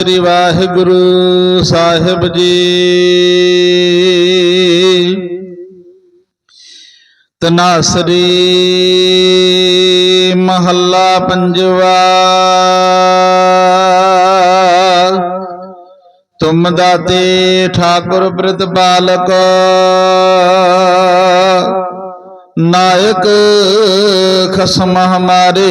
ਸ੍ਰੀ ਵਾਹਿਗੁਰੂ ਸਾਹਿਬ ਜੀ। ਤਨਾਸਰੀ ਮਹੱਲਾ ਪੰਜਵਾ। ਤੁਮ ਦਾਤੇ ਠਾਕੁਰ ਪ੍ਰਤਪਾਲਕ ਨਾਇਕ ਖਸਮ ਹਮਾਰੇ।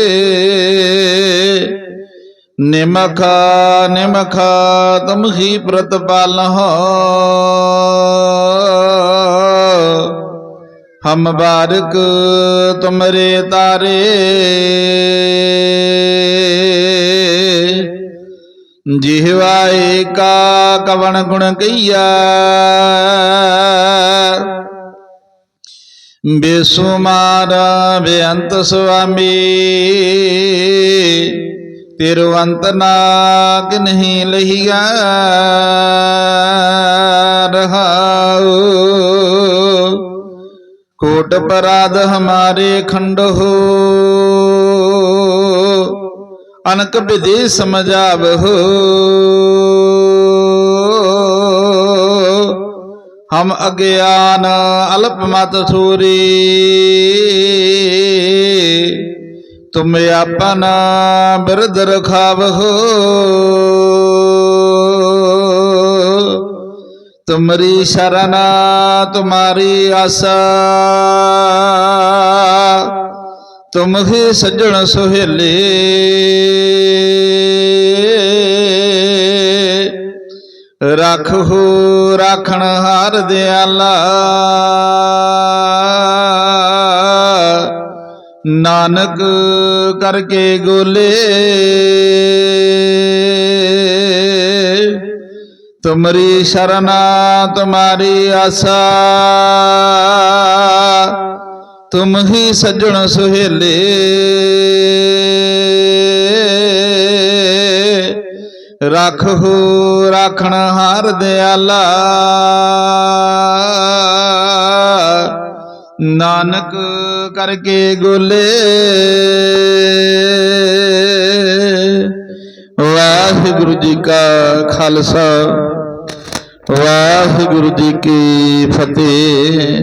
ਨਿਮਖ ਨਿਮਖ, ਤੁਮ ਹੀ ਪ੍ਰਤਪਾਲ ਹੋ। ਹਮ ਬਾਰਕ ਤੁਮਰੇ ਤਾਰੇ। ਜਿਹਵਾਏ ਕਾ ਕਵਣ ਗੁਣ ਕਈਆ। ਬੇਸੁਮਾਰ ਬੇਅੰਤ ਸੁਆਮੀ। ਤਿਰਵੰਤ ਨਾਗ ਨਹੀਂ ਲਹੀਆ ਰਹਾਉ। ਕੋਟ ਪਰਾਧ ਹਮਾਰੇ ਖੰਡ। ਹੋ ਅਨਕ ਵਿਧੀ ਸਮਝਾਵਹੁ। ਹਮ ਅਗਿਆਨ ਅਲਪ ਮਤ ਥੂਰੀ। ਤੁਮ ਆਪਨ ਬਿਰਧ ਰਖਾਵਹੁ ਤੁਮਰੀ ਸ਼ਰਨਾ, ਤੁਮਾਰੀ ਆਸਾ। ਤੁਮ ਹੀ ਸੱਜਣ ਸੁਹੇਲੇ। ਰਖੋ ਰਾਖਣ ਹਾਰ ਦਿਆਲਾ। ਨਾਨਕ ਕਰਕੇ ਗੋਲੇ। ਤੁਮਰੀ ਸ਼ਰਨਾ ਤੁਮਾਰੀ ਆਸਾ। ਤੁਮ ਹੀ ਸੱਜਣ ਸੁਹੇਲੇ। ਰਖੋ ਰਾਖਣ ਹਾਰ ਦਿਆਲਾ। ਨਾਨਕ ਕਰਕੇ ਗੋਲੇ। ਵਾਹਿਗੁਰੂ ਜੀ ਕਾ ਖਾਲਸਾ। ਵਾਹਿਗੁਰੂ ਜੀ ਕੀ ਫਤਿਹ।